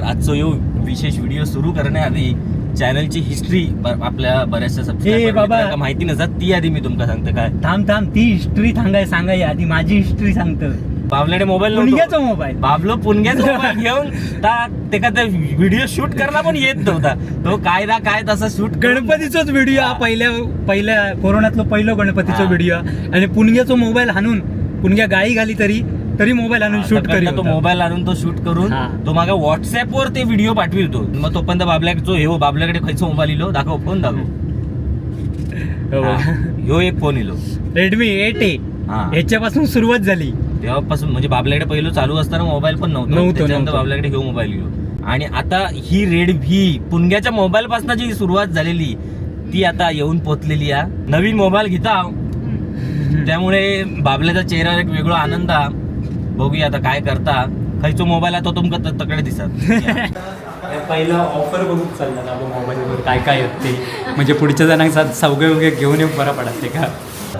तर आजचा यो विशेष व्हिडिओ सुरू करण्याआधी चॅनलची हिस्ट्री आपल्या बऱ्याचशा सबस्क्रायबर माहिती नसतात ती आधी मी तुमका सांगतो. काय? थांब थांब ती हिस्ट्री सांगाय सांगाय आधी माझी हिस्ट्री सांगतो. बाबल्याने मोबाईल पुणग्याचा मोबाईल बाबलो पुणग्याचा मोबाईल घेऊन ता तेका ते व्हिडिओ शूट करणं पण येत नव्हता. तो काय ना काय तसा शूट गणपतीचोच व्हिडिओ हा पहिल्या पहिल्या कोरोनातलो पहिलो गणपतीचो. व्हिडिओ आणि पुणग्याचो मोबाईल हाणून पुणग्या गाई घाली तरी तरी मोबाईल आणून शूट करी तो मोबाईल आणून तो शूट करून हा. तो मागा व्हॉट्सअप वर ते व्हिडिओ पाठविल तो मग तोपर्यंत बाबल्याचो हे बाबल्याकडे खयचो मोबाईल इलो दाखव फोन दाखव. हा, ह्यो एक फोन इलो. रेडमी एट ए हा. ह्याच्यापासून सुरुवात झाली. तेव्हापासून म्हणजे बाबल्याकडे पहिलं चालू असताना मोबाईल पण नव्हता. नव्हतं, त्याच्यानंतर. बाबल्याकडे घेऊ मोबाईल घेऊ आणि आता ही रेड व्ही पुणग्याच्या मोबाईल पासून जी सुरुवात झालेली ती आता येऊन पोचलेली आहे नवीन मोबाईल घेता. त्यामुळे बाबल्याचा चेहरा एक वेगळा आनंद हा. बघूया आता काय करता. खयचो मोबाईल आहे तो तुमका तकडे दिसत. पहिला ऑफर बघून चालला ना मोबाईलवर काय काय येते. म्हणजे पुढच्या जणांना सवगे वगैरे घेऊन येऊन बरं पडत ते का?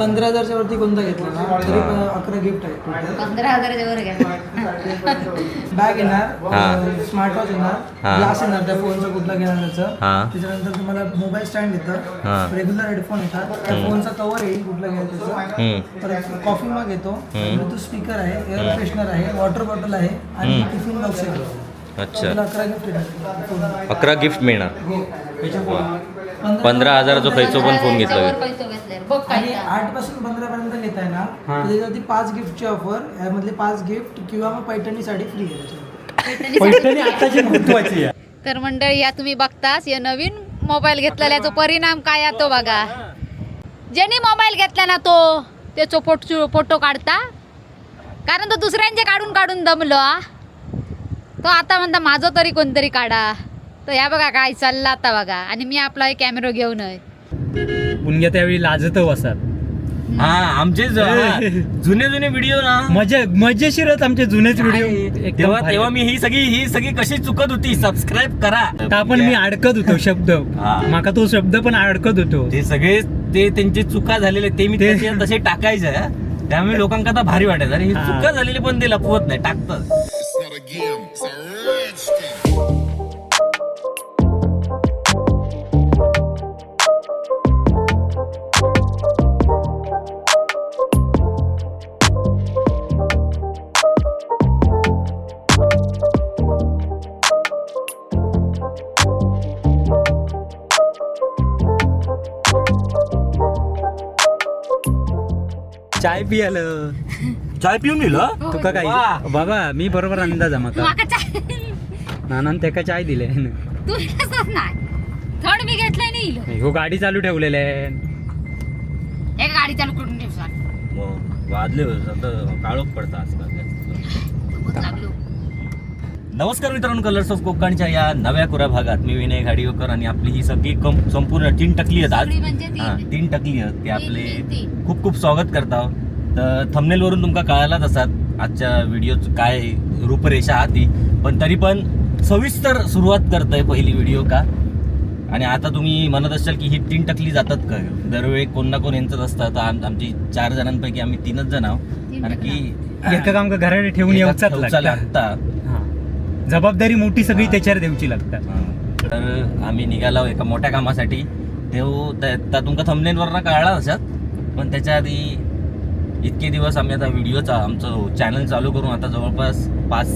पंधरा हजारच्या वरती कोणता घेतला ना? तरी पण अकरा गिफ्ट आहेत. पंधरा हजाराच्या वर घ्या. बॅग येणार. स्मार्ट वॉच येणार. ग्लास येणार त्या फोनचा कुठला घेणार त्याचं. त्याच्यानंतर तुम्हाला मोबाईल स्टँड. येतं. रेग्युलर हेडफोन येतात. त्या फोनचा कव्हर येईल कुठला घ्यायचं त्याचं. परत कॉफी मग येतो. ब्लूटूथ स्पीकर आहे एअर फ्रेशनर आहे वॉटर बॉटल आहे आणि टिफिन बॉक्स येतो अच्छा. गिफ्ट अकरा गिफ्ट मिळणार. हो. पंधरा हजाराचा खयचो पण फोन घेतला. घेतले बघ काय आठपासून पंधरा पर्यंत घेताय ना हा. तर त्याच्यावरती पाच गिफ्टची ऑफर यामधले पाच गिफ्ट किंवा मग पैठणी साडी फ्री आहे त्याच्यावर. पैठणी आताची महत्वाची आहे. तर मंडळी या तुम्ही बघतास या नवीन मोबाईल घेतलेल्याचा परिणाम काय आहे तो बघा. ज्याने मोबाईल घेतला ना तो त्याचो फोटो फोटो काढता. कारण तो दुसऱ्यांचे काढून काढून दमलो. तो आता म्हणता माझं तरी कोणतरी काढा. तर या बघा काय चाललं आता बघा. आणि मी आपला एक कॅमेरा घेऊन आहे. पुणग्या त्यावेळी लाजत असतात हा आमचे ज- हा, जुने जुने व्हिडिओ ना मजा मजेशीरच आमचे जुनेच व्हिडिओ? तेव्हा तेव्हा मी ही सगळी ही सगळी कशी चुकत होती सबस्क्राईब करा आपण मी अडकत होतो शब्द हा. माका तो शब्द पण अडकत होतो ते सगळे ते त्यांची चुका झालेले ते मी ते- त्याचे तसे टाकायचे हा. त्यामुळे लोकांना आता भारी वाटायचं अरे ही हा. चुका झालेली पण ते लपवत नाही टाकतात It's not a game, it's a rich thing. पियालं. चाय पिऊन दिलं तुका काय. बाबा मी बरोबर अंदाज आहे माका. माका चाय नानान त्याका चाय दिले. तू तसंच नाही. थोड मी घेतलंय नाही हो गाडी चालू ठेवलेले आहे एक गाडी चालू करून मग वाजले काळोख पडता आजकाल. लागलो. नमस्कार मित्रांनो कलर्स ऑफ कोकणच्या या नव्या कोऱ्या भागात. मी विनय घाडीवकर आणि आपली ही सगळी कम संपूर्ण तीन टकली आहेत आज. सगळी म्हणजे तीन. हा, तीन टकली आहेत. ते तीन, आपले तीन, तीन. खूप खूप स्वागत करता तर थंबनेल वरून तुमका कळालाच असतात आजच्या व्हिडिओच काय रूपरेषा ती. पण तरी पण सविस्तर सुरुवात करतोय पहिली व्हिडिओ का? आणि आता तुम्ही म्हणत असाल की ही तीन टकली जातात का? दरवेळी कोण ना कोण यांचंच असतं. तर आम- आमची चार जणांपैकी आम्ही तीनच जण आहोत. कारण की एका काम घराकडे ठेवून लागता. हा. जबाबदारी मोठी सगळी. त्याच्यावर द्यायची लागतात. तर आम्ही निघालो एका मोठ्या कामासाठी. तेव्हा तुमका थंबनेलवर कळला अशात. पण त्याच्या आधी इतके दिवस आम्ही आता व्हिडिओचा आमचं चॅनल चालू करून आता जवळपास पाच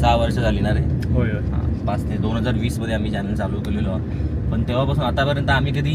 सहा वर्ष झाली ना रे. होय हा, पाच ते दोन हजार वीसमध्ये आम्ही चॅनल चालू केलेलो. आहोत. पण तेव्हापासून आतापर्यंत आम्ही कधी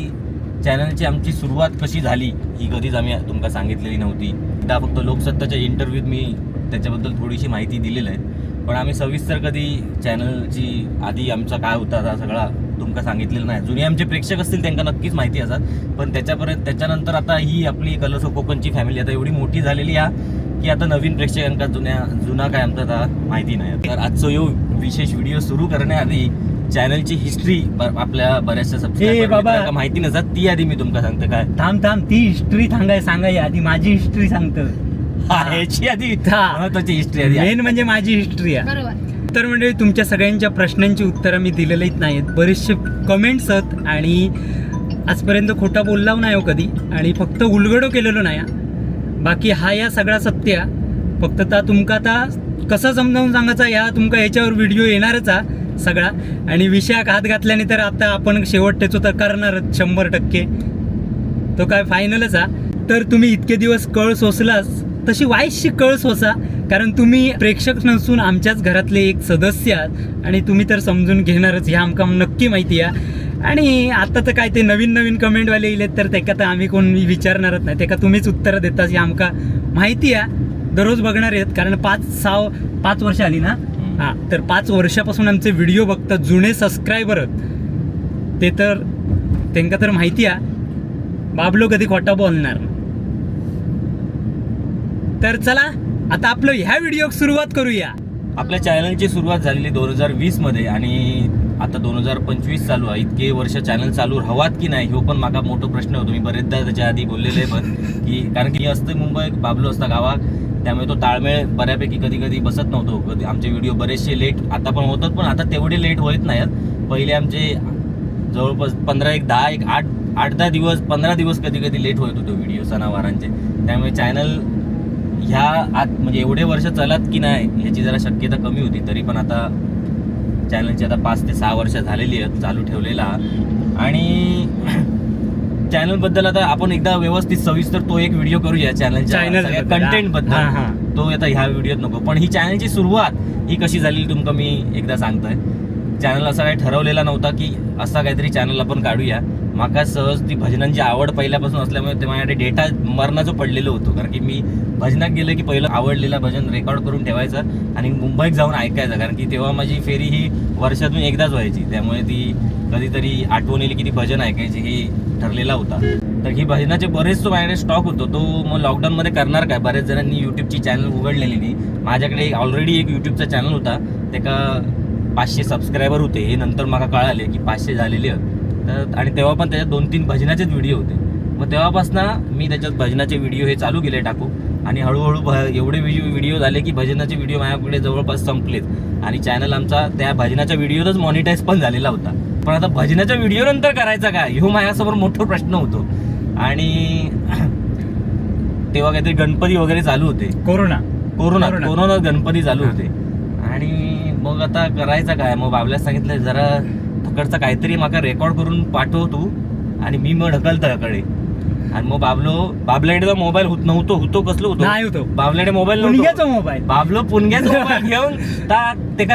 चॅनलची आमची सुरुवात कशी झाली ही कधीच आम्ही तुमका सांगितलेली नव्हती. एकदा फक्त लोकसत्ताच्या इंटरव्ह्यूत मी त्याच्याबद्दल थोडीशी माहिती दिलेली आहे. पण आम्ही सविस्तर कधी चॅनलची आधी आमचा काय होता हा सगळा तुमका सांगितलेलं नाही. जुने आमचे प्रेक्षक असतील त्यांना नक्कीच माहिती असतात पण त्याच्यापर्यंत त्याच्यानंतर आता ही आपली कलर्स ऑफ कोकणची फॅमिली आता एवढी मोठी झालेली आहे की आता नवीन प्रेक्षकांका जुन्या जुना काय आमचा आता माहिती नाही. तर आजचा यो विशेष व्हिडिओ सुरू करण्याआधी चॅनलची हिस्ट्री आपल्या बऱ्याचशा सबस्क्रायबर माहिती नसतात ती आधी मी तुमका सांगतो काय? थांब थांब. ती हिस्ट्री सांगाय सांगाय. आधी माझी हिस्ट्री सांगतो. हा, ह्याची आधी. महत्वाची हिस्ट्री आधी. मेन म्हणजे माझी हिस्ट्री आहे. बरोबर. तर म्हणजे तुमच्या सगळ्यांच्या प्रश्नांची उत्तरं मी दिलेलीच नाहीत. बरेचसे कमेंट्स आहेत आणि आजपर्यंत खोटा बोललाव नाही हो कधी. आणि फक्त उलगडो केलेलो नाही. हा. बाकी हा या सगळा सत्य. फक्त ता तुमका आता कसं समजावून सांगायचा या तुमका याच्यावर व्हिडिओ येणारच हा सगळा. आणि विषयाक हात घातल्याने तर आता आपण शेवट त्याचो तर करणारच शंभर टक्के. तो काय फायनलच हा. तर तुम्ही इतके दिवस कळ सोसलाच तशी वाईसशी कळ सोसा. कारण तुम्ही प्रेक्षक नसून आमच्याच घरातले एक सदस्य आहात आणि तुम्ही तर समजून घेणारच ह्या आमका नक्की माहिती आहे. आणि आता तर काय ते नवीन नवीन कमेंटवाले येलेत तर त्याका तर आम्ही कोण विचारणारच नाही. त्याका तुम्हीच उत्तरं देताच हे आमका माहिती आहे. दररोज बघणार आहेत कारण पाच सहा पाच वर्ष आली ना? हां तर पाच वर्षापासून आमचे व्हिडिओ बघतात जुने सबस्क्रायबर ते तर त्यांना तर माहिती आहे. बाबलो कधी खोटा बोलणार. तर चला आता आपलं ह्या व्हिडिओ सुरुवात करूया. आपल्या चॅनलची सुरुवात झालेली दोन हजार वीसमध्ये आणि आता दोन हजार पंचवीस चालू आहे. इतके वर्ष चॅनल चालू हवात की नाही हो पण माका मोठा प्रश्न होतो. मी बरेचदा त्याच्या आधी बोललेले पण की कारण की असतं मुंबई बाबलो असता गावात. त्यामुळे तो ताळमेळ बऱ्यापैकी कधी कधी बसत नव्हतो. कधी आमचे व्हिडिओ बरेचसे लेट आता पण होतात पण आता तेवढे लेट होत नाहीत पहिले आमचे जवळपास पंधरा एक दहा एक आठ आठ दहा दिवस पंधरा दिवस कधी कधी लेट होत होतो व्हिडिओ सणावारांचे. त्यामुळे चॅनल ह्या आत म्हणजे एवढे वर्ष चालत की नाही ह्याची जरा शक्यता कमी होती. तरी पण आता चॅनलची आता पाच ते सहा वर्ष झालेली आहेत चालू ठेवलेला. आणि चॅनलबद्दल आता आपण एकदा व्यवस्थित सविस्तर तो एक व्हिडिओ करूया चॅनलच्या कंटेंट हा, हा. बद्दल तो आता ह्या व्हिडिओत नको. पण ही चॅनलची सुरुवात ही कशी झाली तुमका मी एकदा सांगतोय. चॅनल असा काही ठरवलेला नव्हता की असा काहीतरी चॅनल आपण काढूया. माका सहज ती भजनांची आवड पहिल्यापासून असल्यामुळे ते माझ्याकडे डेटा मरणाचं पडलेलं होतं. कारण की मी भजनात गेलं की पहिलं आवडलेलं भजन रेकॉर्ड करून ठेवायचं आणि मुंबईत जाऊन ऐकायचं. कारण की तेव्हा माझी फेरी ही वर्षातून एकदाच व्हायची. त्यामुळे ती कधीतरी आठवण येईल की ती भजन ऐकायची हे ठरलेला होता. तर ही भजनाचे बरेच तो माझ्याकडे स्टॉक होतो. तो मग लॉकडाऊनमध्ये करणार काय? बऱ्याच जणांनी युट्यूबची चॅनल उघडलेली नाही. माझ्याकडे ऑलरेडी एक युट्यूबचा चॅनल होता. त्याका पाचशे सबस्क्रायबर होते हे नंतर मला कळाले की पाचशे झालेले आहेत. तर आणि तेव्हा पण त्याच्यात दोन तीन भजनाचेच व्हिडिओ होते. मग तेव्हापासून मी त्याच्यात भजनाचे व्हिडिओ हे चालू केले टाकू. आणि हळूहळू भ एवढे व्हिडिओ झाले की भजनाचे व्हिडिओ माझ्याकडे जवळपास संपलेत. आणि चॅनल आमचा त्या भजनाच्या व्हिडिओतच मॉनिटाईज पण झालेला होता. पण आता भजनाच्या व्हिडिओ नंतर करायचा काय? ह्यो माझ्यासमोर मोठा प्रश्न होतो. आणि तेव्हा काहीतरी गणपती वगैरे चालू होते. Corona. Corona corona. Corona Ganpati चालू होते. आणि मग आता करायचं काय? मग बाबल्यास सांगितलं जरा फकडचा काहीतरी माका रेकॉर्ड करून पाठव तू आणि मी मग ढकलतो याकडे आणि मग बाबलो बाबल्याकडे मोबाईल होत नव्हतो होतो कसलो नाही होतो. होतो. बाबल्याकडे मोबाईल पुणग्याचा मोबाईल बाबलो पुणग्याचा मोबाईल घेऊन ता- ते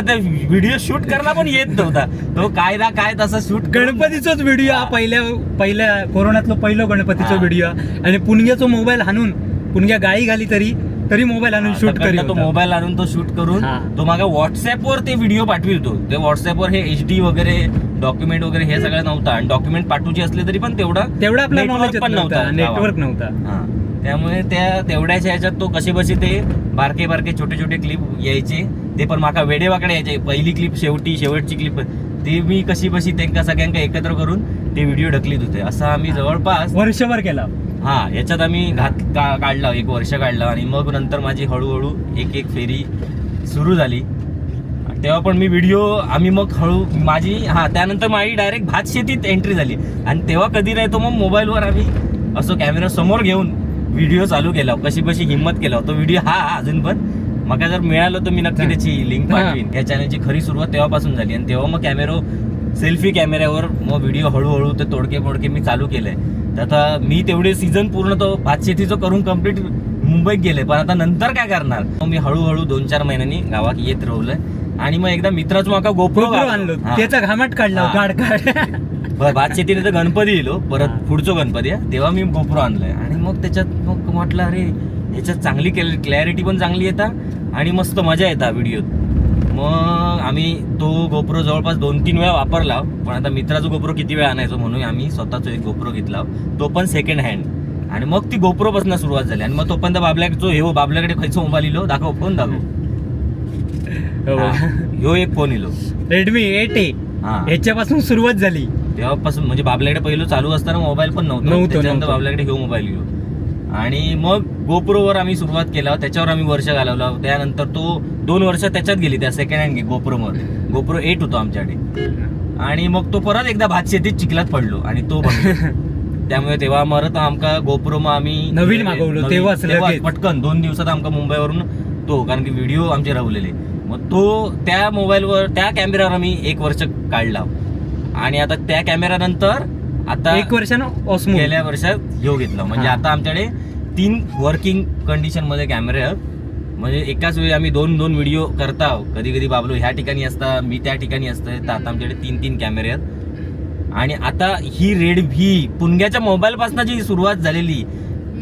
व्हिडिओ शूट करला पण येत नव्हता. तो काय ना काय तसा शूट गणपतीचाच व्हिडिओ हा. पहिल्या पहिल्या कोरोनातलो पहिलो गणपतीचा. व्हिडिओ आणि पुणग्याचो मोबाईल हाणून पुणग्या गाई घाली तरी तरी मोबाईल आणून शूट करी तो मोबाईल आणून तो शूट करून. तो मागा व्हॉट्सअपवर ते व्हिडिओ पाठविल तो. ते व्हॉट्सअपवर हे एच डी वगैरे डॉक्युमेंट वगैरे हे सगळं नव्हतं. आणि डॉक्युमेंट पाठवूचे असले तरी पण तेवढा तेवढा आपला नॉलेज पण नव्हता. नेटवर्क नव्हता. हा. त्यामुळे त्या तेवढ्याच्या ह्याच्यात तो कसे बसे ते बारके बारके छोटे छोटे क्लिप यायचे. ते पण माका वेडेवाकडे यायचे. पहिली क्लिप शेवटी शेवटची क्लिप ते मी कशी बशी त्यांना सगळ्यांका एकत्र करून ते व्हिडिओ ढकलीत होते. असं आम्ही जवळपास वर्षभर केला. हा याच्यात आम्ही घात का काढला एक वर्ष काढलं आणि मग नंतर माझी हळूहळू एक एक फेरी सुरू झाली. तेव्हा पण मी व्हिडिओ आम्ही मग हळू माझी हा त्यानंतर माझी डायरेक्ट भात शेतीत एंट्री झाली. आणि तेव्हा कधी नाही तो मग मोबाईलवर आम्ही असं कॅमेरा समोर घेऊन व्हिडिओ चालू केला कशी कशी हिंमत केला. तो व्हिडिओ हा अजून पण. मग जर मिळालं तर मी नक्की त्याची लिंक. पाठवीन. या चॅनलची खरी सुरुवात तेव्हापासून झाली. आणि तेव्हा मग कॅमेरो सेल्फी कॅमेऱ्यावर मग व्हिडिओ हळूहळू ते तोडके मोडके मी चालू केलंय. तर आता मी तेवढे सीझन पूर्ण तो भातशेतीचं करून कंप्लीट मुंबईत गेले पण आता नंतर काय करणार? मी हळूहळू दोन चार महिन्यांनी गावात येत राहिलोय आणि मग एकदा मित्राचं माका गोप्रो गोप्रो आणलो. त्याचा घामाट काढला. गाड काढ भात शेतीने तर गणपती येलो परत. पुढचं गणपती आहे. तेव्हा मी गोप्रो आणलाय आणि मग त्याच्यात मग म्हटलं अरे ह्याच्यात चांगली क्लॅरिटी पण चांगली येतात आणि मस्त मजा येतात व्हिडिओत मग आम्ही तो गोप्रो जवळपास दोन तीन वेळा वापरला. पण आता मित्राचा गोप्रो किती वेळा आणायचो म्हणून आम्ही स्वतःचा एक गोप्रो घेतला. तो पण सेकंड हँड आणि मग ती गोप्रो सुरुवात झाली. आणि मग तोपर्यंत बाबल्याचो हे हो बाबल्याकडे खयचो मोबाईल इलो? दाखव फोन दाखव हा, ह्यो एक फोन इलो. रेडमी एट ए हा. ह्याच्यापासून सुरुवात झाली. तेव्हापासून म्हणजे बाबल्याकडे पहिलं चालू असताना मोबाईल पण नव्हता. नव्हतं, त्याच्यानंतर नव्हतं. बाबल्याकडे घेऊ मोबाईल घेऊ आणि मग गोप्रोवर आम्ही सुरुवात केला. त्याच्यावर आम्ही वर्ष घालवलं. त्यानंतर तो दोन वर्ष त्याच्यात गेली त्या सेकंड हँड गोप्रो मध्ये गोप्रो एट होतो आमच्याकडे. आणि मग तो परत एकदा भात शेतीत चिखलात पडलो आणि तो. त्यामुळे तेव्हा मरत आमका गोप्रो मग आम्ही नवीन मागवलो, लगेच. पटकन दोन दिवसात आमका मुंबईवरून तो कारण की व्हिडिओ आमचे राहलेले. मग तो त्या मोबाईलवर त्या कॅमेऱ्यावर आम्ही एक वर्ष काढला. आणि आता त्या कॅमेऱ्यानंतर आता एक वर्षानं गेल्या वर्षात ह्यो घेतला. म्हणजे. आता आमच्याकडे तीन वर्किंग कंडिशनमध्ये कॅमेरे आहेत. म्हणजे एकाच वेळी आम्ही दोन दोन व्हिडिओ करताव कधी कधी बाबलो ह्या ठिकाणी असता मी त्या ठिकाणी असतोय तर आता आमच्याकडे तीन तीन कॅमेरे आहेत. आणि आता ही रेड व्ही पुणग्याच्या मोबाईल पासून जी सुरुवात झालेली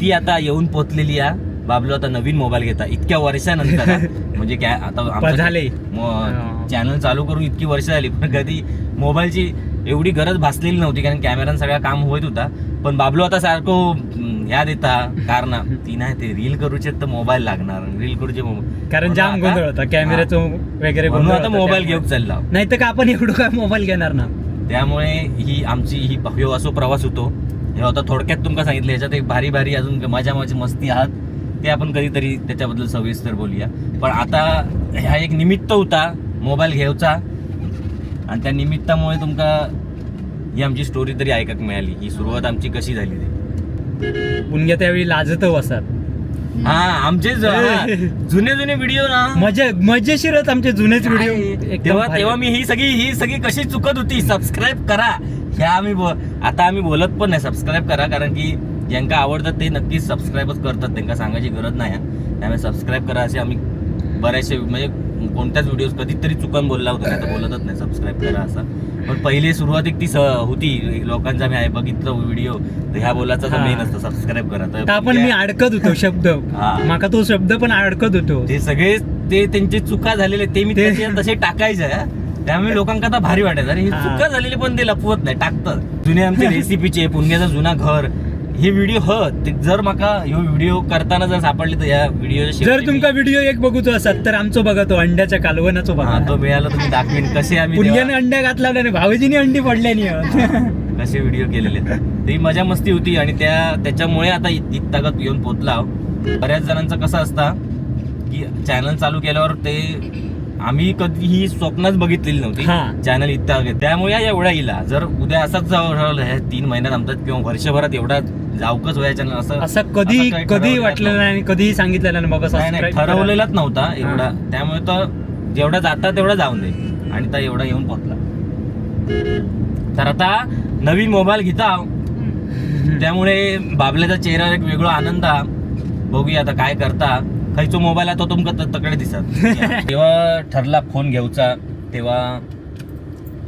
ती आता येऊन पोचलेली आहे. बाबलो आता नवीन मोबाईल घेता. इतक्या वर्षानंतर. म्हणजे काय आता झाले. चॅनल चालू करून इतकी वर्ष झाली पण कधी मोबाईलची एवढी गरज भासलेली नव्हती कारण कॅमेरा सगळा काम होत होता. पण बाबलो आता सारखं ह्या देता. कारण ती नाही ते रील करूचे तर मोबाईल लागणार. रील करूचे मोबाईल कारण जाम गोंधळ होता. कॅमेऱ्याचं वगैरे म्हणून आता होता मोबाईल. घेऊन चालला. नाही तर का आपण एवढं काय मोबाईल घेणार ना? त्यामुळे ही आमची ही ह्यो असो प्रवास होतो. हे आता थोडक्यात तुमका सांगितलं याच्यात एक भारी भारी अजून मजा मजा मस्ती आहात. ते आपण कधीतरी त्याच्याबद्दल सविस्तर बोलूया. पण आता ह्या एक निमित्त होता मोबाईल घ्यायचा आणि त्या निमित्तामुळे तुमका ही आमची स्टोरी तरी ऐकाक मिळाली. ही सुरुवात आमची कशी झाली ती? पुणग्या त्यावेळी लाजत हा आमचे ज- हा, जुने जुने व्हिडिओ ना. मजा मजेशीरच आमचे जुनेच व्हिडिओ तेव्हा तेव्हा मी ही सगळी ही सगळी कशी चुकत होती सबस्क्राईब करा. ह्या आम्ही बो- आता आम्ही बोलत पण नाही सबस्क्राईब करा कारण की ज्यांका आवडतात ते नक्कीच सबस्क्राईबच करतात त्यांना सांगायची गरज नाही आहे. त्यामुळे सबस्क्राईब करा असे आम्ही बरेचसे म्हणजे कोणत्याच व्हिडिओ कधीतरी चुकून बोलला होता बोलतच नाही. सबस्क्राईब करा असं. पण पहिले सुरुवातीक ती स- होती लोकांचा मी आहे बघितलं व्हिडिओ ह्या बोलाचा हा. मेन असतं सबस्क्राईब करा तर पण मी अडकत होतो शब्द हा. माका तो शब्द पण अडकत होतो ते सगळे ते त्यांचे चुका झालेले ते मी ते- तसे टाकायचे हा. त्यामुळे लोकांना आता भारी वाटायचं अरे हे हा. चुका झालेले पण ते लपवत नाही टाकतात जुने आमचे रेसिपीचे पुण्याचा जुना घर हे व्हिडिओ ह जर माका ह्यो व्हिडिओ करताना जर सापडले तर या व्हिडिओ जर तुमका व्हिडिओ एक बघूचो असत तर आमचो बघा तो अंड्याच्या कालवनाचो हा बघा तो मिळाला तुम्ही दाखवेन. कसे आम्ही पुण्याने अंड्या घातला आणि भाऊजीने अंडी पडल्यानी कसे व्हिडिओ केलेले. ती मजा मस्ती होती आणि त्या त्याच्यामुळे आता इत- इततागत येऊन पोचला बऱ्याच जणांचं कसं असता की चॅनल चालू केल्यावर ते आम्ही कधीही स्वप्नात बघितलेली हा. नव्हती चॅनल इतका त्यामुळे या एवढा येईल जर उद्या असाच ह्या तीन महिन्यात आमच्यात किंवा वर्षभरात एवढा जाऊकच व्हायचा असं असं कधी कधी वाटलेलं नाही आणि कधीही सांगितलेलं नाही बाबा नाही. ठरवलेलाच नव्हता एवढा. त्यामुळे तर जेवढा जाता तेवढा जाऊन दे. आणि तर एवढा येऊन पोचला तर आता नवीन मोबाईल घेता. त्यामुळे बाबल्याचा चेहऱ्यावर एक वेगळा आनंद हा. बघूया आता काय करता. खयचो मोबाईल आहे तो तुमका त- तकडे दिसत. तेव्हा ठरला फोन घेऊचा तेव्हा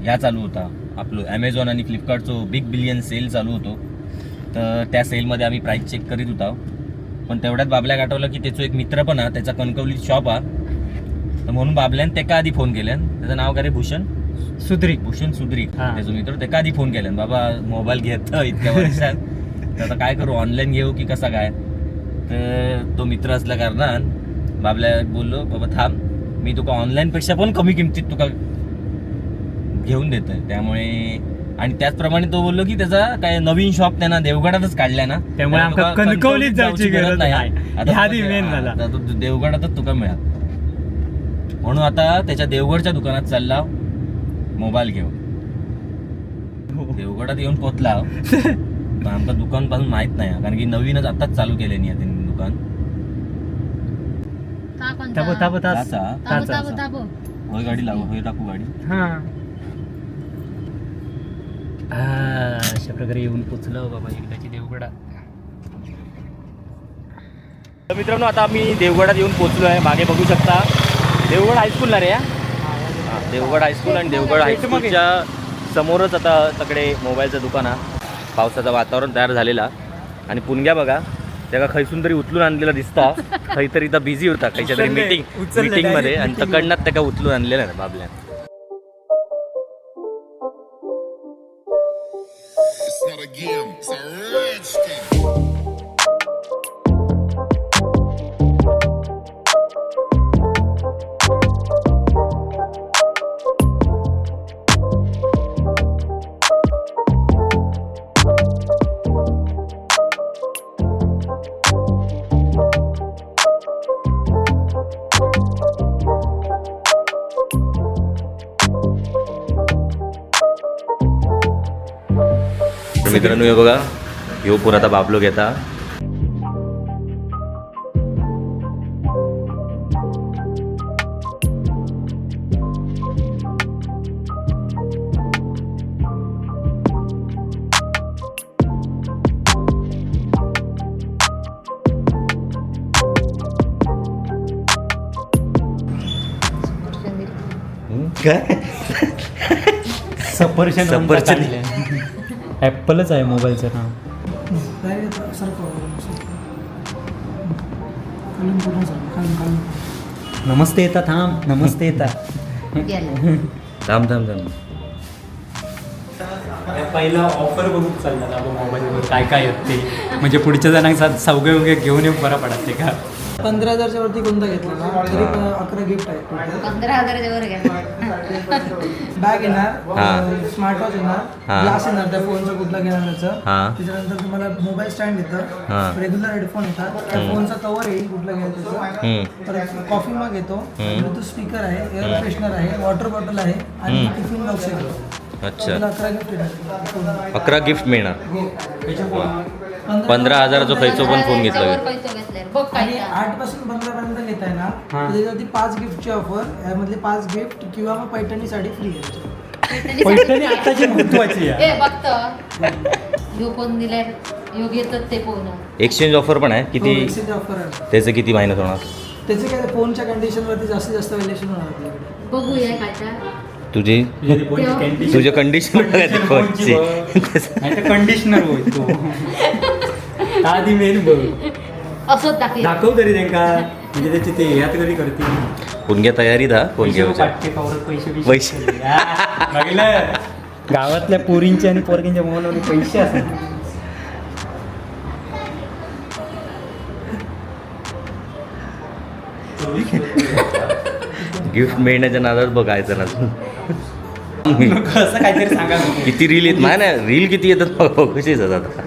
या चालू होता. आपलं ॲमेझॉन आणि फ्लिपकार्टचो बिग बिलियन सेल चालू होतो. तर त्या सेलमध्ये आम्ही प्राईस चेक करीत होता. पण तेवढ्यात बाबल्या आठवलं की त्याचा एक मित्र पण हा त्याचा कणकवलीत शॉप हा. तर म्हणून बाबल्यान त्याका आधी फोन केल्यान त्याचं नाव काय रे? भूषण? सुधरी भूषण सुधरी हा. त्याचा मित्र त्याका आधी फोन केल्यान बाबा मोबाईल घेत इतक्या वर्षात. तर आता काय करू ऑनलाईन घेऊ की कसा काय? तर तो मित्र असल्या कारणान बाबल्या बोललो बाबा थांब. मी तुका ऑनलाईन पेक्षा पण कमी किमतीत तुका घेऊन देतोय. त्यामुळे आणि त्याचप्रमाणे तो बोललो की त्याचा काय नवीन शॉप त्यांना देवगडातच काढलाय ना. त्यामुळे आमका कणकवलीत जायची गरज नाही. आता ह्या तुका आधी ते- main हा, झाला. आता तो देवगडातच तुका मिळा म्हणून आता त्याच्या देवगडच्या दुकानात चालला मोबाईल घेऊन. देवगडात येऊन पोचला पण आमचं दुकानपासून माहीत नाही. कारण की नवीनच आताच चालू केले नाही त्यांनी दुकान. ताबो ताबो तास ताचा? ताबो ताचा. ताबो ताबो होय गाडी लागू होय टाकू गाडी. हा. अशा प्रकारे येऊन पोचलो बाबा एकदाची देवगडा. तर मित्रांनो आता आम्ही देवगडात येऊन पोहोचलो आहे. मागे बघू शकता देवगड हायस्कूलला रे हा? हा, देवगड हायस्कूल आणि देवगड हायस्कूलच्या समोरच आता तकडे मोबाईलचं दुकान हा पावसाचं वातावरण तयार झालेला आणि पुणग्या बघा त्याला खैसून तरी उचलून आणलेला दिसता. काहीतरी इथं बिझी होता काहीच्या तरी मीटिंग उचलले मीटिंगमध्ये. direct आणि meeting मध्ये. तकडनं त्याला उचलून आणलेला ना बाबल्या. मित्रांनो हे बघा. ह्यो फोन आता बापलो घेता. काय? सफरचंद सफरचंद. ॲपलच आहे मोबाईलचं नाव. नमस्ते येता थांब. नमस्ते येता. गेलं. थांब थांब. थांब पहिला ऑफर बघून चालला मोबाईलवर काय काय येत. ते म्हणजे पुढच्या जणांना सवगे वगैरे घेऊन येऊन बरं पडत ते का? पंधरा हजारच्या वरती कोणता घेतला? अकरा गिफ्ट total. पंधरा हजाराच्या वर गेलं बॅग येणार हा. स्मार्ट वॉच हा. येणार ग्लास येणार त्या फोनचं कुठला घेणार हा. त्याचं त्याच्यानंतर तुम्हाला मोबाईल स्टँड हा. येतं रेग्युलर हेडफोन येतात फोनचा कवर येईल कुठला घ्यायचं त्याचं. कॉफी मग येतो. ब्लूटूथ स्पीकर आहे एअर फ्रेशनर आहे वॉटर बॉटल आहे आणि. टिफिन बॉक्स येतो अच्छा. अकरा गिफ्ट येणार. अकरा गिफ्ट मिळणार. पंधरा हजाराचा खर्च पण फोन घेतला काय आणि आठपासून पंधरा पर्यंत घेताय ना हा. तर त्याच्यावरती पाच गिफ्टची ऑफर यामधले पाच गिफ्ट किंवा मग पैठणी साडी फ्री आहे. पैठणी आताची महत्वाची आहे. बघत. घेतात ते फोन. एक्सचेंज ऑफर पण आहे. किती? ऑफर आहे. त्याचं किती मायनस होणार? त्याचे काय फोनच्या कंडिशनवरती जास्तीत जास्त व्हॅल्युएशन होणार आपल्याकडे. बघूया काय त्या तुझी? कंडिशन फोनची कंडिशनर होय तो. आधी मेन बघ. असंच दाखव दाखव तरी त्यांका. म्हणजे त्याची ते यात कधी करतील? पुणग्या तयारीत हा फोन पैसे घेऊच्या पैसे. पैसे. बघितलं? गावातल्या पोरींचे आणि पोरगींच्या मोबाईलमध्ये पैसे असतात. गिफ्ट मिळण्याच्या नादात बघायचं ना असं काहीतरी सांगा. किती रील येत नाही. ना रील किती येतात बघ कशी येतात आता.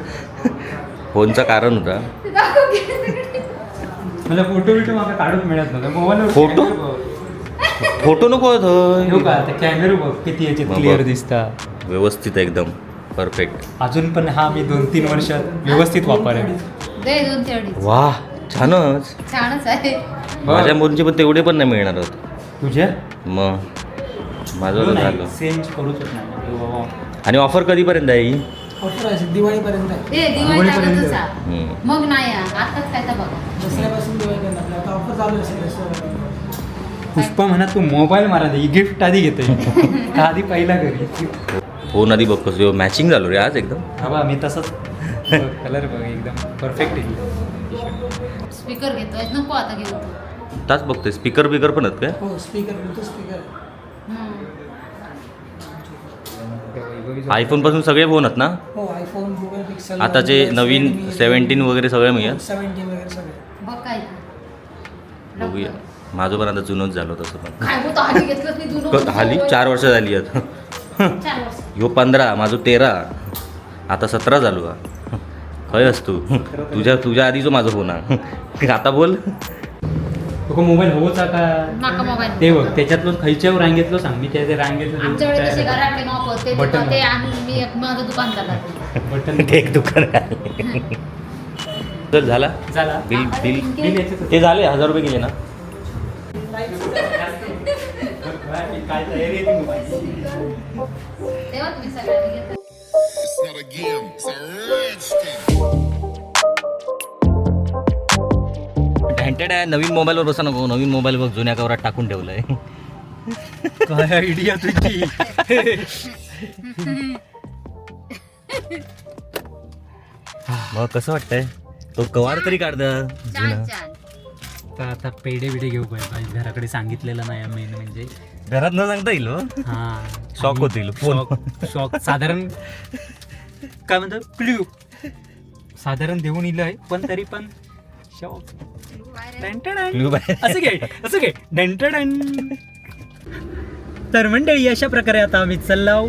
फोनचं कारण होता. मला फोटो बिटो माका काढून मिळत नव्हतं. मोबाईलवर फोटो? फोटो नको होत का आता कॅमेरा बघ. किती याचे. क्लिअर दिसता. व्यवस्थित एकदम. परफेक्ट अजून पण हा मी दोन तीन वर्षात व्यवस्थित वापरेन. दे दोन ते अडीच. वा छानच. छानच आहे. माझ्या मुलीचे पण तेवढे पण नाही मिळणार होत. तुझ्या मग माझं तर झालं. चेंज करूच नाही. बाबा. आणि ऑफर कधीपर्यंत आहे ही? ऑफर आहे दिवाळीपर्यंत आहे. दिवाळी आहे. हम्म. मग नाही आहे. आताच काय तर बघा. दसऱ्यापासून दिवाळीपर्यंत आपल्या आता ऑफर चालू. पुष्पा म्हणा तू मोबाईल मारा दे गिफ्ट आधी घेते आधी पहिला घरी. फोन आधी बघ कसं मॅचिंग झालो रे आज एकदम. हा मी तसंच. कलर बघ एकदम परफेक्ट स्पीकर घेतोय नको आता घेऊ. ताच बघतोय स्पीकर बिकर पण आहेत काय? हो स्पीकर ब्लूटूथ स्पीकर हम्म. आयफोनपासून सगळे फोन आहेत ना? हो आयफोन गुगल पिक्सल आताचे नवीन सेव्हन्टीन वगैरे सगळे मिळेल सेव्हन्टीन वगैरे सगळे. बघ काय. बघूया. माझं पण आता जुनच झालं तसं पण आधी क- हाली चार वर्ष झाली आहेत चार वर्ष. ह्यो पंधरा माझं तेरा. आता सतरा झालो हा. खय असतो तुझ्या तुझ्या आधीचो माझा फोन हा. आता बोल. तुका मोबाईल हवोचा का मोबाईल ते बघ त्याच्यातलं खयच्यावर रांगेतलं सांग मी त्या रांगेतलं आमच्याकडे कसे घराकडे नॉक ते बटन ते आणून मी माझं दुकान चालत बटन ते एक दुकान तर झाला? झाला. Bill bill. बिल. ते झाले हजार रुपये गेले ना? काय तयारी आहे ती मोबाईलची? तेव्हा तुम्ही सगळ्यांनी घेतलं. It's not a game, it's a rich thing. हँटेड आहे. नवीन मोबाईलवर बसा नको. नवीन मोबाईल बघ जुन्या कवरात टाकून ठेवलंय. काय आयडिया तुझी? मग कसं वाटतंय? तो कवार तरी काढ जुना. तर आता पेढे बिडे घेऊ पाहिजे घराकडे सांगितलेलं नाही मेन म्हणजे. घरात न सांगता येईल हो. हा. Shock होतील. फोन. शॉक शॉक साधारण काय म्हणतात? क्ल्यू साधारण देऊन इलं आहे पण तरी पण शॉक. असं घे असं घे. तर मंडळी अशा प्रकारे आता आम्ही चाललो.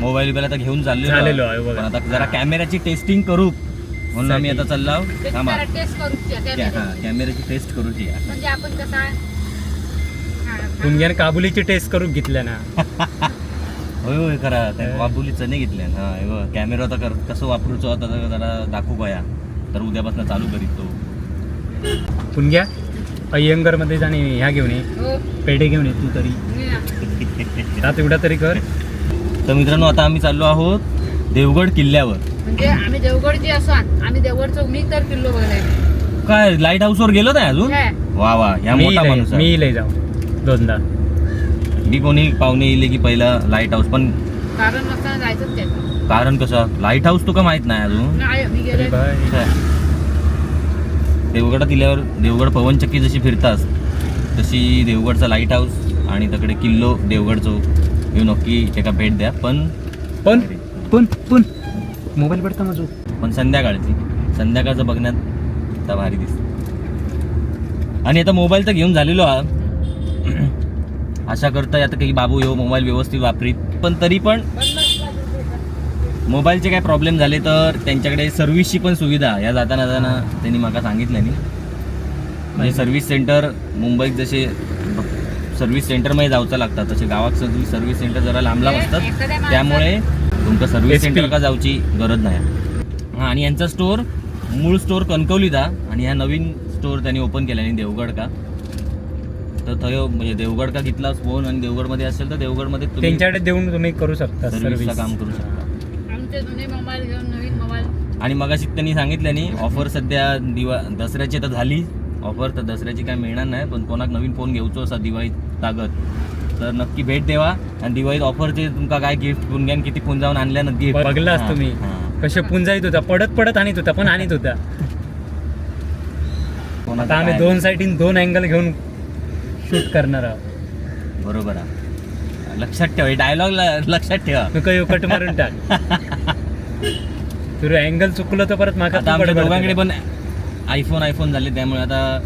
मोबाईल बिबाईल आता घेऊन चाललेलो झालेलो आहे बघा. पण आता जरा कॅमेऱ्याची टेस्टिंग करू. म्हणून आम्ही आता चाललो थांबा. टेस्ट करू. हा, कॅमेऱ्याची टेस्ट करूची आहे. म्हणजे आपण कसा हा, पुणग्यान काबुलीची टेस्ट करून घेतल्या ना. होय होय खरा. त्या बाबुली चणे घेतले हा हे बघ, कॅमेरा आता कर कसं वापरूचो आता जरा- दाखवू गया तर उद्यापासून चालू करीत तो. पुणग्या अय्यंगरमध्ये जाणे ह्या घेऊन ये. हो, पेढे घेऊन ये तू तरी. आता तेवढा तरी कर. तर मित्रांनो आता आम्ही चाललो आहोत देवगड किल्ल्यावर. म्हणजे आम्ही देवगडची असो आम्ही देवगडचं मी तर किल्लो बघायला काय लाइट हाऊसवर गेलो नाही अजून? वा वा ह्या मी मोठा माणूस. मी लय जाऊ दोनदा. मी कोणी पाहुणे येईल की पहिला लाइट हाऊस पण कारण कारण कसं? लाइट हाऊस तुका माहीत नाही अजून. नाही मी गेले. देवगडात दिल्यावर देवगड पवनचक्की जशी फिरतास तशी देवगडचा लाइट हाऊस आणि तकडे किल्लो देवगडचो हे नक्की त्याका भेट द्या. पण पण पण पण. मोबाईल पडता माझं पण संध्याकाळची. संध्याकाळचं बघण्यात आता भारी दिसत. आणि आता मोबाईल तर घेऊन झालेलो हा आशा करताय आता काही बाबू येऊ मोबाईल व्यवस्थित वापरीत. पण तरी पण मोबाईलचे काय प्रॉब्लेम झाले तर त्यांच्याकडे सर्व्हिसची पण सुविधा. या जाताना जाताना त्यांनी मला सांगितलं नाही. म्हणजे सर्व्हिस सेंटर मुंबईत जसे सर्व्हिस सेंटरमध्ये जाऊचं लागतात तसे गावात सर्व्हिस सेंटर जरा लांब लांब असतात. त्यामुळे तुमचं सर्व्हिस. सेंटर का जाऊची गरज नाही. हा आणि यांचा स्टोर मूळ स्टोर कणकवलीचा आणि ह्या नवीन स्टोर त्यांनी ओपन केला आणि देवगड का. तर थंय म्हणजे देवगड का घेतला फोन आणि देवगडमध्ये असेल तर देवगडमध्ये तुम्ही त्यांच्याकडे देऊन तुम्ही करू शकता सर्व्हिसचं सर्व्हिस काम करू शकता. आमचे जुने मोबाईल घेऊन नवीन मोबाईल आणि मगाशी त्यांनी सांगितलं नाही ऑफर सध्या दिवा दसऱ्याची तर झाली. ऑफर तर दसऱ्याची काय मिळणार नाही पण कोणाक नवीन फोन घेऊचो असा दिवाळीत तागत तर नक्की भेट देवा. आणि दिवाळीत ऑफरचे तुमका काय गिफ्ट पुणग्यान किती फोन जाऊन आणल्या ना गिफ्ट बघलास तुम्ही. कसे पुंजा येत होता. पडत पडत आणत होता पण आणत होता. आता आम्ही दोन साईडीन दोन अँगल घेऊन शूट करणार आहोत. बरोबर आहे. लक्षात ठेवा डायलॉग लक्षात ठेवा. कट मारून टाक. तुझं अँगल चुकलं तर परत आता आमच्या बडबड दोघांकडे. पण आयफोन आयफोन झाले त्यामुळे आता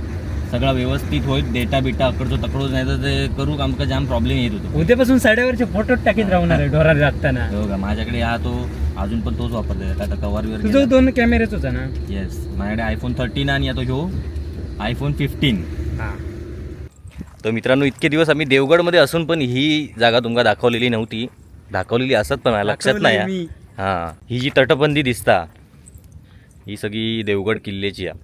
सगळं व्यवस्थित होईल. डेटा बिटा अकडचो तकडोच नाही तर ते करू आमका जाम प्रॉब्लेम येत होतो. उद्यापासून साड्यावरचे फोटो टाकीत राहणार आहे ढोराला लागताना. हो का? माझ्याकडे हा तो अजून पण तोच वापरते आता कवर तुझं दोन कॅमेरेच होता ना? येस माझ्याकडे आयफोन थर्टीन आणि आता ह्यो आयफोन फिफ्टीन हा. तर मित्रांनो इतके दिवस आम्ही देवगडमध्ये असून पण ही जागा तुमका दाखवलेली नव्हती. दाखवलेली असत पण मला लक्षात नाही. हां. ही जी तटबंदी दिसता ही सगळी देवगड किल्ल्याची आहे.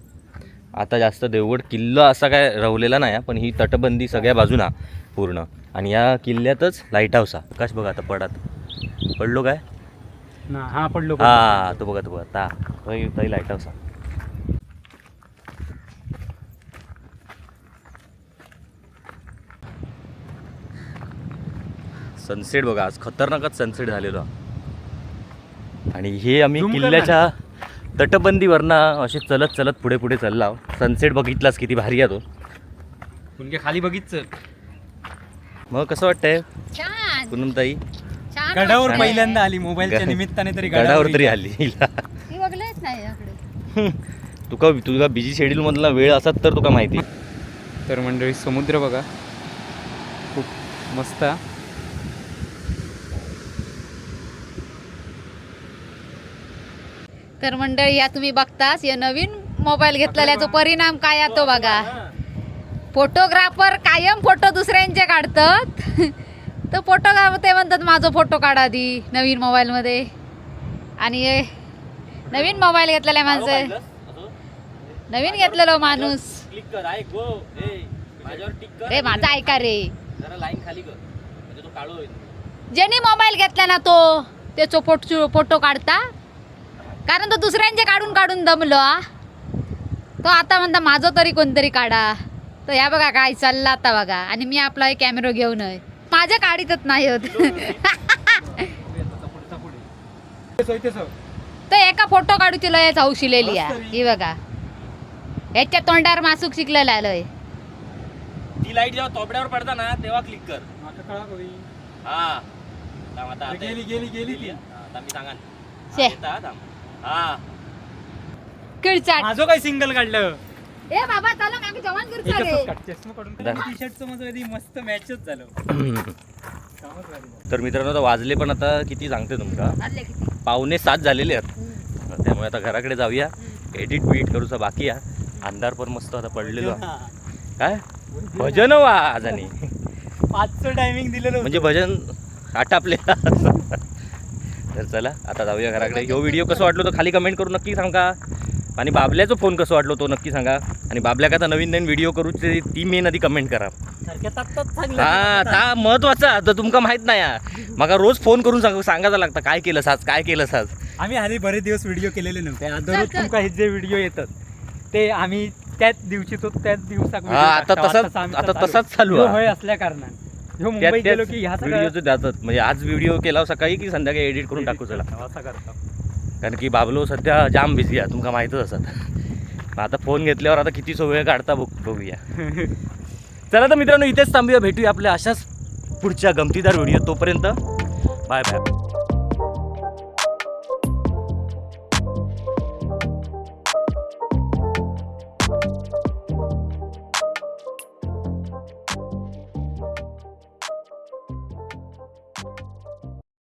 आता जास्त देवगड किल्ला असा काय रवलेला नाही पण ही तटबंदी सगळ्या बाजूना पूर्ण. आणि या किल्ल्यातच लाइट हाऊस आहे. आकाश बघा आता पडात. पडलो काय? ना हा पडलो हा तो बघा तो बघा. ता थंय लाइट हाऊस आहे. सनसेट बघा आज खतरनाकच सनसेट झालेलो. आहे. आणि हे आम्ही. किल्ल्याच्या तटबंदीवरनं असे चलत चलत पुढे पुढे चालला. सनसेट बघितलास किती भारी आहे तो. तुमच्या खाली बघित मग कसं वाटतंय? छान. पूनमताई छान गडावर. पहिल्यांदा आली मोबाईलच्या निमित्ताने तरी गडावर तरी आली. तुका तुझा बिझी शेड्यूल मधला वेळ असत तर तुका माहिती. तर मंडळी समुद्र बघा. खूप मस्त. तर मंडळी या तुम्ही बघतास या नवीन मोबाईल घेतलेल्याचा परिणाम काय आहे तो बघा. फोटोग्राफर कायम फोटो दुसऱ्यांचे काढतात. तर फोटोग्राफर ते म्हणतात माझा फोटो काढा आधी नवीन मोबाईलमध्ये आणि नवीन मोबाईल घेतलेला माणसं नवीन घेतलेलो माणूस. रे माझा ऐका रे. म्हणजे ज्याने मोबाईल घेतला ना तो त्याचो फोटो फोटो काढता. कारण तो दुसऱ्यांचे काढून काढून दमलो हा. तो आता म्हणता माझं तरी कोणतरी काढा. तर ह्या बघा काय चालला आता बघा. आणि मी आपला एक कॅमेरा घेऊन आहे. माझ्या काढीतच नाही होत. तर एका फोटो काढू तिला याच हौशिलेली आहे. ही बघा. याच्या तोंडावर मासूक शिकलेला आलोय ती लाइट जेव्हा तोबड्यावर पडता ना तेव्हा क्लिक कर. हा. थांब आता आता गेली, गेली, गेली ती. हा, आता मी सांगा. हा. किळचाट. माझं काय सिंगल काढलं? ए बाबा चला मागे जवान करता रे टी शर्टचं माझं कधी मस्त मॅचच झालं. तर मित्रांनो आता वाजले पण आता किती सांगते तुमका किती? पावणे सात झालेले आहेत. त्यामुळे आता घराकडे जाऊया. एडिट बीट करूचा बाकी आहे. अंधार पण मस्त आता पडलेलो आहे. काय? भजन वा आज आणि पाचचं टायमिंग दिलेलं म्हणजे भजन आटापले तर चला आता जाऊया घराकडे. ह्यो व्हिडिओ कसं वाटलो तो खाली कमेंट करून नक्की सांगा. आणि बाबल्याचा फोन कसं वाटलो तो नक्की सांगा. आणि बाबल्या का आता नवीन नवीन व्हिडिओ करू ते ती मेन आधी कमेंट करा. हा ता महत्वाचं आता तुमका माहीत नाही हा. मका रोज फोन करून सांग सांगायचं लागतं काय केलं साज काय केलं साज आम्ही आधी बरेच दिवस व्हिडिओ केलेले नव्हते. दररोज. तुमका हे जे व्हिडिओ येतात ते आम्ही त्याच दिवशी तो त्याच दिवसाक हा, आता तसाच- आता तसाच चालू आहे. होय असल्या कारणान. ह्यो मुंबईत गेलो की ह्या सगळ्या- व्हिडिओ जातात. म्हणजे आज व्हिडिओ केला सकाळी की संध्याकाळी एडिट करून टाकू चला. असा करता. कारण की बाबलो सध्या जाम बिझी आहे. तुमका माहीतच असत आता फोन घेतल्यावर आता किती सो वेळ काढता बघ बघूया. चला तर मित्रांनो इथेच थांबूया. भेटूया आपल्या अशाच पुढच्या गमतीदार व्हिडिओ तोपर्यंत. Bye bye